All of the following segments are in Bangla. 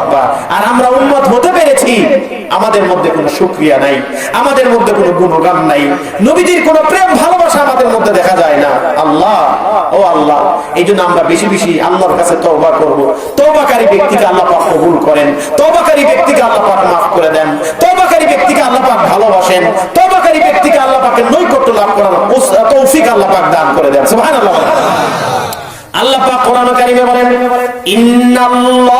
আকবার আর আমরা উম্মত হতে পেরেছি। আমাদের মধ্যে কোনো শুকরিয়া নাই। আমাদের মধ্যে কোনো গুণগান নাই। নবীজির কোনো প্রেম, ভালোবাসা আমাদের মধ্যে দেখা যায় না। আল্লাহ, ও আল্লাহ, এই জন্য আমরা বেশি বেশি আল্লাহর কাছে তওবা করব। তওবাকারী ব্যক্তিকে আল্লাহ পাক কবুল করেন। তওবাকারী ব্যক্তিকে আল্লাহ পাক মাফ করে দেন। তওবাকারী ব্যক্তিকে আল্লাহ পাক ভালোবাসেন। তওবাকারী ব্যক্তিকে আল্লাহ পাকের নৈকট্য লাভ করার তৌফিক আল্লাহ পাক দান করে দেন। আল্লাহ পাক কোরআন কারিমে বলেন, ইন্নাল্লাহা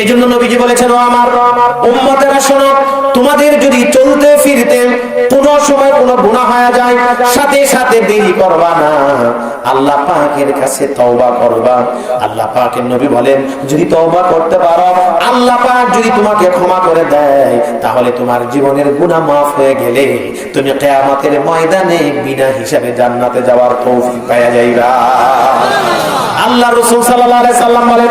এই জন্য নবীজি বলেছেন আমার উম্মতেরা, শোনো, তোমাদের যদি চলতে ফিরতে কোন সময় কোনো গুনাহ হয়ে যায়, সাথে সাথে দেরি করবা না। আল্লাহ পাকের কাছে তওবা করবা। আল্লাহ পাকের নবী বলেন, যদি তওবা করতে পারো, আল্লাহ পাক যদি তোমাকে ক্ষমা করে দেয়, তাহলে তোমার জীবনের গুনাহ মাফ হয়ে গেলে তুমি কিয়ামতের ময়দানে বিনা হিসাবে জান্নাতে যাওয়ার তৌফিক পাওয়া যাইবা। আল্লাহ রাসূল সাল্লাল্লাহু আলাইহি সাল্লাম বলেন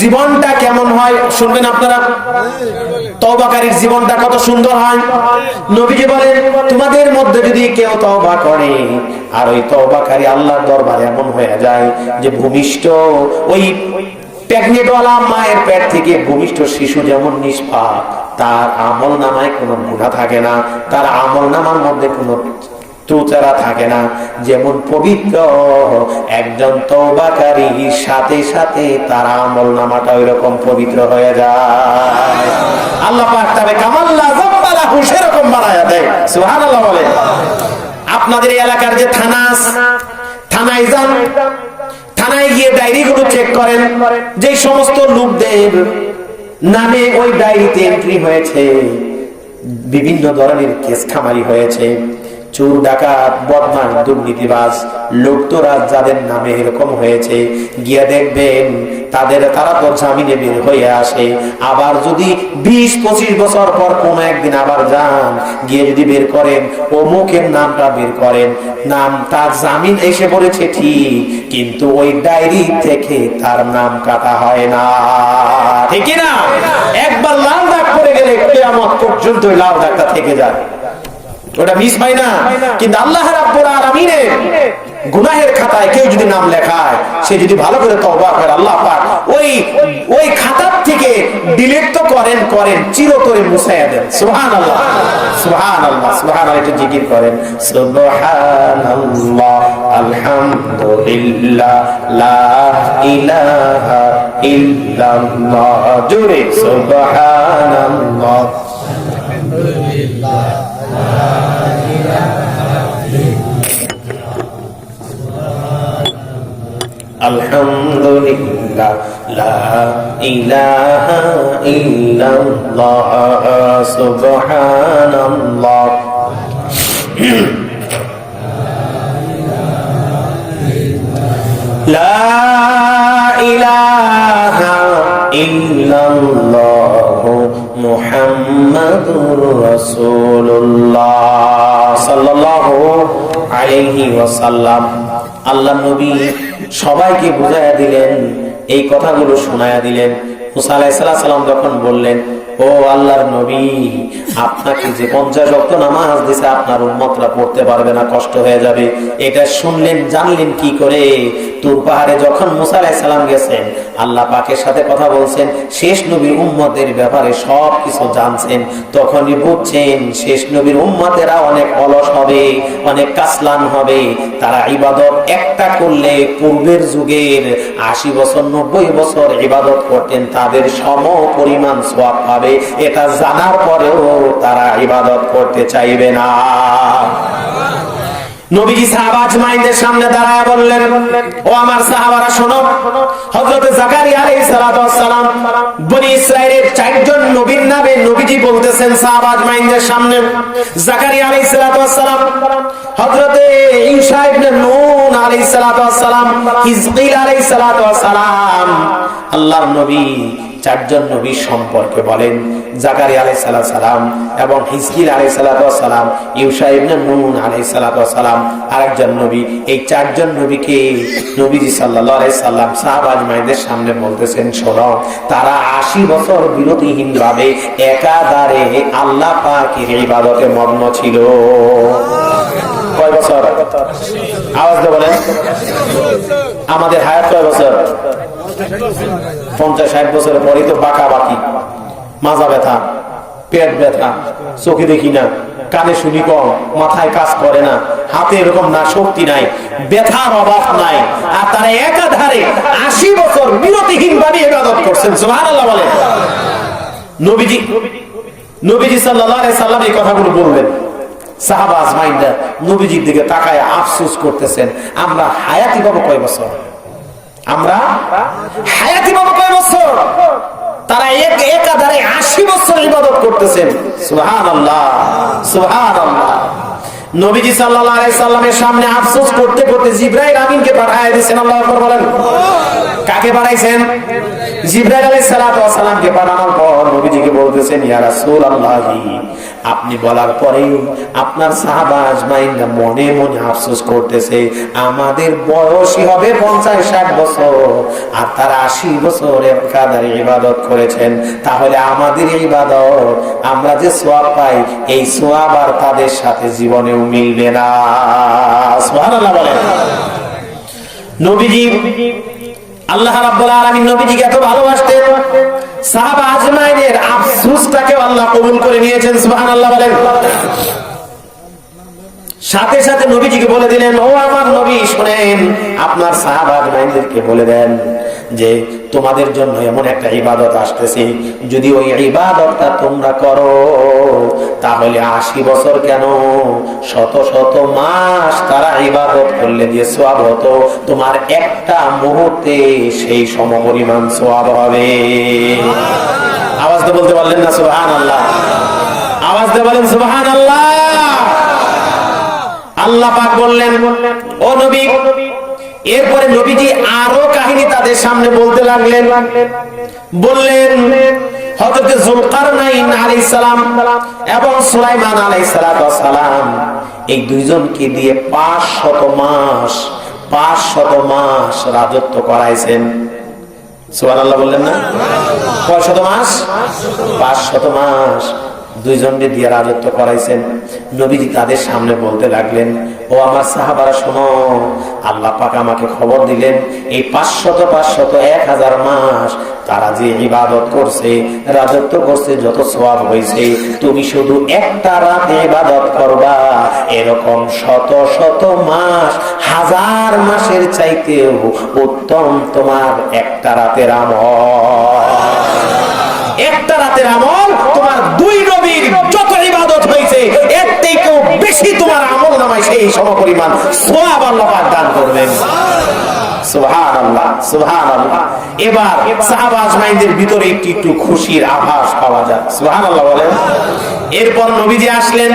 জীবনটা কেমন হয় শুনবেন আপনারা? তওবাকারীর জীবনটা কত সুন্দর হয়। নবীজি বলেন তোমাদের মধ্যে যদি কেউ তওবা করে, আর ওই তওবাকারী আল্লাহর দরবারে এমন হয়ে যায় যে ভূমিষ্ঠ ওই মায়ের থেকে ভূমিষ্ঠ শিশু যেমন নিষ্পাপ, তার আমল নামায় কোনো গুণা থাকে না। তার আমল নামার মধ্যে কোনো তুচারা থাকে না। যেমন পবিত্র একজন তৌবাকারী সাথে সাথে তার আমল নামাটা ওই রকম পবিত্র হয়ে যায়। আল্লাহ পাক তবে কামাল্লা জাম্বালাহু সেরকম বানায়া দেয়। সুবহানাল্লাহ বলে। আপনাদের এলাকার যে থানা থানায় যান। থানায় গিয়ে ডায়েরিগুলো চেক করেন। যে সমস্ত লোকদের নামে ওই ডায়েরিতে এন্ট্রি হয়েছে, বিভিন্ন ধরনের কেস খামারি হয়েছে। চোর, ডাকাত বদমাস দুর্নীতিবাজ লোকতরাজ যাদের নামে এরকম হয়েছে, গিয়ে দেখবেন তাদের, তারা তো জামিনে বের হয়ে আসে। আবার যদি বিশ, পঁচিশ বছর পর কোনো একদিন আবার যান, গিয়ে যদি বের করেন, অমুকের নামটা বের করেন, নাম তার জামিন এসে পড়েছে ঠিক, কিন্তু ওই ডায়েরি থেকে তার নাম কাটা হয় না। ঠিক না একবার লাল দাগ পড়ে গেলে কেয়ামত পর্যন্ত লাল দাগটা থেকে যায়। ওটা মিস হয় না। কিন্তু আল্লাহ রাব্বুল গুনাহের খাতায় কেউ যদি নাম লেখায়, সে যদি ভালো করে তওবা করে, আল্লাহ পাক ওই ওই খাতার থেকে ডিলিট তো করেন করেন, চিরতরে মুছাইয়া দেন। সুবহানাল্লাহ। সুবহানাল্লাহ সুবহানাল্লাহ, একটু জিকির করেন। সুবহানাল্লাহ, আলহামদুলিল্লাহ, লা ইলাহা ইল্লাল্লাহ। জোরে, সুবহানাল্লাহ। আলহামদুলিল্লাহ লা ইলাহা ইল্লাল্লাহ সুবহানাল্লাহ লা ইলাহা ইল্লাল্লাহ মুহাম্মাদুর আল্লাহ নবী সবাইকে বুঝাইয়া দিলেন এই কথাগুলো শোনায়া দিলেন। তুর আল্লাহ পাকের সাথে কথা বলছেন, শেষ নবীর উম্মতের ব্যাপারে সব কিছু জানছেন। তখনই বুঝছেন, শেষ নবীর উম্মতেরা অনেক অলস হবে, অনেক কাসলান হবে। তারা ইবাদত একটা করলে পূর্বের যুগের আশি বছর, নব্বই বছর ইবাদত করতেন তাদের সম পরিমাণ সোয়াব পাবে এটা জানার পরেও তারা ইবাদত করতে চাইবে না। নবীজি সাহাবাজ মাইন্দের সামনে দাঁড়ায় বললেন, ও আমার সাহাবারা, শোনো, হযরত জাকারিয়া আলাইহিস সালাম বনি ইসরাইলের চারজন নবীর নামে নবীজি বলতেছেন সাহাবাজ মাইন্দের সামনে। জাকারিয়া আলাইহিস সালাম, হযরত ঈসা ইবনে নূন আলাইহিস সালাম, হিজকিল আলাইহিস সালাম, আল্লাহর নবী চারজন নবী সম্পর্কে বলেন। জাকারি আলাই সাল্লাহ সালাম এবং হিজকিল আলাই সালাম, ইউসা ইবনে নুন আলাই সালাম, আরেকজন নবী। এই চারজন নবীকে নবীজি সাল্লাহ আলাই সাল্লাম সাহাবাজ মাইদের সামনে বলতেছেন, শোনো, তারা আশি বছর বিরতিহীন ভাবে একাধারে আল্লাহ পাকের ইবাদতে মগ্ন ছিল। কয় বছর? আওয়াজ বলেন। আমাদের হায়াত কয় বছর? পঞ্চাশ ষাট বছরের পরই তো বাঁকা বাকি মাজা ব্যথা, পেট ব্যথা, চোখে দেখি না, কানে শুনি কম, মাথায় কাজ করে না, হাতে এরকম না, শক্তি নাই, ব্যথার অভাব নাই, আর তারা একাধারে আশি বছর বিরতিহীন ভাবে ইবাদত করছেন, সুবহানাল্লাহ বলে। নবীজি নবীজি আলাইহি সাল্লাম এই কথাগুলো বলবেন সাহাবা আজমাইনরা নবীজির দিকে তাকায় আফসোস করতেছেন, আমরা হায়াতি পাবো কয় বছর? আমরা হায়াতি বাবা কয় বছর? তারা এক একাধারে আশি বছর ইবাদত করতেছেন। সুহান আল্লাহ সুহান আল্লাহ সামনে আফসোস করতে পাঠায় আল্লাহ বলেন। কাকে পাঠাইছেন? আপনি বলার পরে আপনার সাহাবা আজমাইনরা মনে মনে আফসোস করতেছে, আমাদের বয়সই হবে পঞ্চাশ ষাট বছর, আর তারা আশি বছর কাদারে ইবাদত করেছেন। তাহলে আমাদের ইবাদত, আমরা যে সোয়াব পাই, এই সোয়াব আর তাদের সাথে জীবনেও মিলবে না। সুবহানাল্লাহ বলেন। নবীজি আল্লাহ রাব্বুল আলামিন নবীজিকে এত ভালোবাসতেন। সাহাবা আল্লাহ কবুল করে নিয়েছেন, সুবহানাল্লাহ বলেন। সাথে সাথে নবীজিকে বলে দিলেন, ও আমার নবী, শুনেন, আপনার সাহাবা আজমাইনদেরকে বলে দেন যে তোমাদের জন্য এমন একটা ইবাদত আসতেছে, যদি ওই ইবাদতটা তোমরা করো, তাহলে আশি বছর কেন? শত শত মাস তারা ইবাদত করলে যে সোয়াব হতো। তোমার একটা মুহূর্তে সেই সম সমপরিমাণ সোয়াব হবে। আওয়াজ তো বলতে পারলেন না সুবহান আল্লাহ আওয়াজ দিয়ে বলেন সুবহান আল্লাহ আল্লাহ পাক বললেন, ও নবী এরপরে নবীজি আরও কাহিনী তাদের সামনে বলতে লাগলেন। বললেন, হযরত জুলকারনাইন আলাইহিস সালাম এবং সুলাইমান আলাইহিস সালাম এই দুইজনকে দিয়ে 500 মাস 500 মাস রাজত্ব করাইছেন। সুবহানাল্লাহ বললেন না? কয় শত মাস? 500 মাস। দুইজনকে দিয়ে রাজত্ব করাইছেন। নবীজি তাদের সামনে বলতে লাগলেন, ও আমার সাহাবারা, শোনো, আল্লাহ পাক আমাকে খবর দিলেন, এই পাঁচশত পাঁচশত এক হাজার মাস তারা যে ইবাদত করছে, রাজত্ব করছে, যত সওয়াব হয়েছে তুমি শুধু একটা রাত ইবাদত করবা। এরকম শত শত মাস, হাজার মাসের চাইতেও উত্তম তোমার একটা রাতের আমল। একটা রাতের আমল তোমার দুই নবীর যত ইবাদত হয়েছে এর থেকেও বেশি তোমার আমল নামায় সেই সমপরিমাণ সোয়াব আল্লাহ দান করবেন। ভিতরে একটু একটু খুশির আভাস পাওয়া যায় বলেন। এরপর নবীজি আসলেন।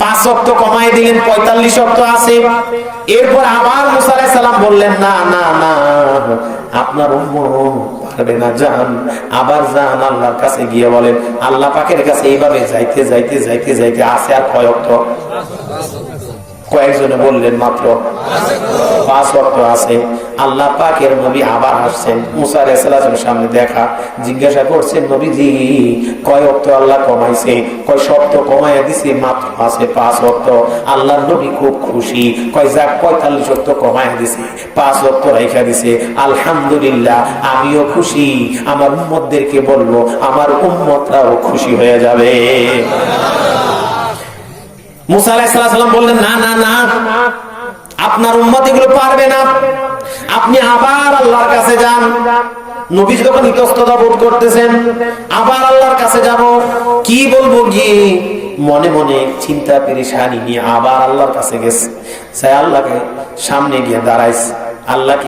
পাঁচ অক্ট কমাই দিলেন, পঁয়তাল্লিশ অক্ট আছে। এরপর আবার মুসা সালাম বললেন, না না না, আপনার আবার কাছে গিয়ে বলেন, আল্লাহ কাছে এইভাবে যাইতে যাইতে যাইতে যাইতে আর কয়েকজনে বললেন, মাত্র পাঁচ অক্ট আছে। আল্লাহ পাকের নবী আবার আসছেন। মুসা আলাইহিসসালামের সামনে দেখা, জিজ্ঞাসা করছেন, নবীজি, কয় অক্ট আল্লাহ কমাইছে? কয় সপ্ত কমাইয়া দিছে? মাত্র আছে পাঁচ অক্ট আল্লাহর নবী খুব খুশি। কয়, যাক, পঁয়তাল্লিশ অক্ট কমাইয়া দিছে, পাঁচ অক্ট রাইখা দিছে। আলহামদুলিল্লাহ, আমিও খুশি। আমার উম্মতদেরকে বলব আমার উম্মতরাও খুশি হয়ে যাবে। মুসা আলাহিসাল্লাম বললেন, না না না। আপনার উম্মত এগুলো পারবে না। আপনি আবার আল্লাহর কাছে যান। নবী যখন ইতস্ততা বোধ করতেছেন, আবার আল্লাহর কাছে যাব। কি বলব গিয়ে? মনে মনে চিন্তা পেরেশানি নিয়ে আবার আল্লাহর কাছে গেছে। আল্লাহকে সামনে গিয়ে দাঁড়াইছে। আল্লাহ